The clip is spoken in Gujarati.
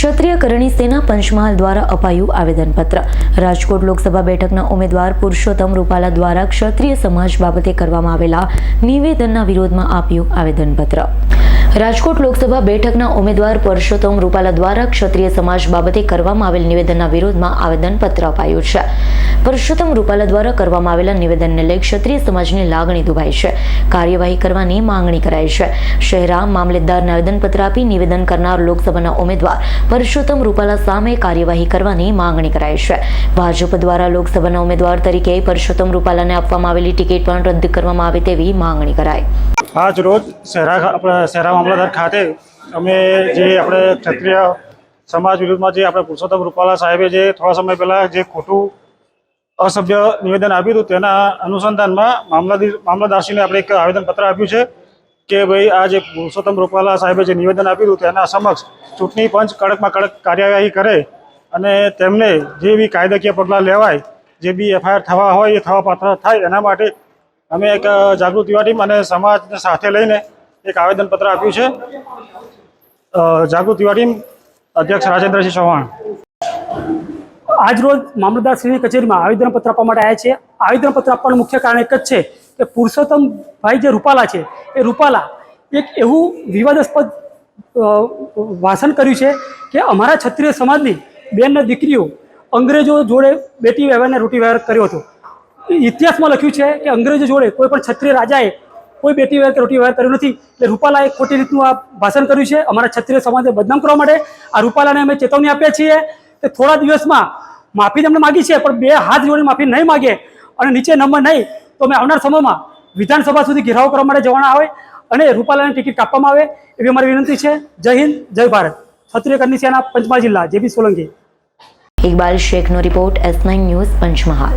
ક્ષત્રિય કરણી સેના પંચમહાલ દ્વારા અપાયું આવેદનપત્ર. રાજકોટ લોકસભા બેઠકના ઉમેદવાર પુરુષોત્તમ રૂપાલા દ્વારા ક્ષત્રિય સમાજ બાબતે કરવામાં આવેલા નિવેદનના વિરોધમાં આપ્યું આવેદનપત્ર. રાજકોટ લોકસભા બેઠકના ઉમેદવાર પરસોત્તમ રૂપાલા દ્વારા ક્ષત્રિય સમાજ બાબતે કરવામાં આવેલ નિવેદનના વિરોધમાં આવેદનપત્ર અપાયું છે. પરસોત્તમ રૂપાલા દ્વારા કરવામાં આવેલા નિવેદનને લઈ ક્ષત્રિય સમાજની લાગણી દુભાઈ છે. કાર્યવાહી કરવાની માંગણી કરાઈ છે. શહેરા મામલેદારને આવેદનપત્ર આપી નિવેદન કરનાર લોકસભાના ઉમેદવાર પરસોત્તમ રૂપાલા સામે કાર્યવાહી કરવાની માંગણી કરાઈ છે. ભાજપ દ્વારા લોકસભાના ઉમેદવાર તરીકે પરસોત્તમ રૂપાલાને આપવામાં આવેલી ટિકિટ પણ રદ કરવામાં આવે તેવી માંગણી કરાઈ. આજ રોજ શહેરા શહેરા મામલતદાર ખાતે અમે જે આપણે ક્ષત્રિય સમાજ વિરુદ્ધમાં જે આપણે પુરુષોત્તમ રૂપાલા સાહેબે જે થોડા સમય પહેલાં જે ખોટું અસભ્ય નિવેદન આપ્યું હતું, તેના અનુસંધાનમાં મામલતદાર મામલતદારશ્રીને આપણે એક આવેદનપત્ર આપ્યું છે કે ભાઈ, આ જે પુરુષોત્તમ રૂપાલા સાહેબે જે નિવેદન આપ્યું હતું, તેના સમક્ષ ચૂંટણી પંચ કડકમાં કડક કાર્યવાહી કરે અને તેમને જે બી કાયદાકીય પગલાં લેવાય, જે બી એફઆઈઆર થવા હોય, એ થવા પાત્ર થાય, એના માટે અમે એક જાગૃતિ ટીમ અને સમાજને સાથે લઈને એક આવેદનપત્ર આપ્યું છે. જાગૃત જાગૃતિ ટીમ અધ્યક્ષ રાજેન્દ્રસિંહ ચૌહાણ. આજરોજ મામલતદારશ્રીની કચેરીમાં આવેદનપત્ર આપવા માટે આવ્યા છે આવેદનપત્ર આપવાનું મુખ્ય કારણ એક જ છે કે પુરુષોત્તમભાઈ જે રૂપાલા છે, એ રૂપાલા એક એવું વિવાદાસ્પદ ભાષણ કર્યું છે કે અમારા ક્ષત્રિય સમાજની બેનના દીકરીઓ અંગ્રેજો જોડે બેટી વ્યવહારને રોટી વ્યવહાર કર્યો હતો. ઇતિહાસમાં લખ્યું છે કે અંગ્રેજો જોડે કોઈ પણ ક્ષત્રિય રાજાએ કોઈ બેટી વ્યવહાર કે રોટી વ્યવહાર કર્યો નથી. એટલે રૂપાલાએ ખોટી રીતનું આ ભાષણ કર્યું છે. અમારા ક્ષત્રિય સમાજને બદનામ કરવા માટે આ રૂપાલાને અમે ચેતવણી આપીએ છીએ કે થોડા દિવસમાં માફી તમને માગી છે, પણ બે હાથ જોડીને માફી નહીં માગે અને નીચે નંબર નહીં, તો અમે આવનાર સમયમાં વિધાનસભા સુધી ઘેરાવ કરવા માટે જવાના આવે અને રૂપાલાની ટિકિટ કાપવામાં આવે એવી અમારી વિનંતી છે. જય હિન્દ, જય ભારત. ક્ષત્રિય કન્યા સેના, પંચમહાલ જિલ્લા JB Solanki. Iqbal શેખનો report S nine news Panchmahal.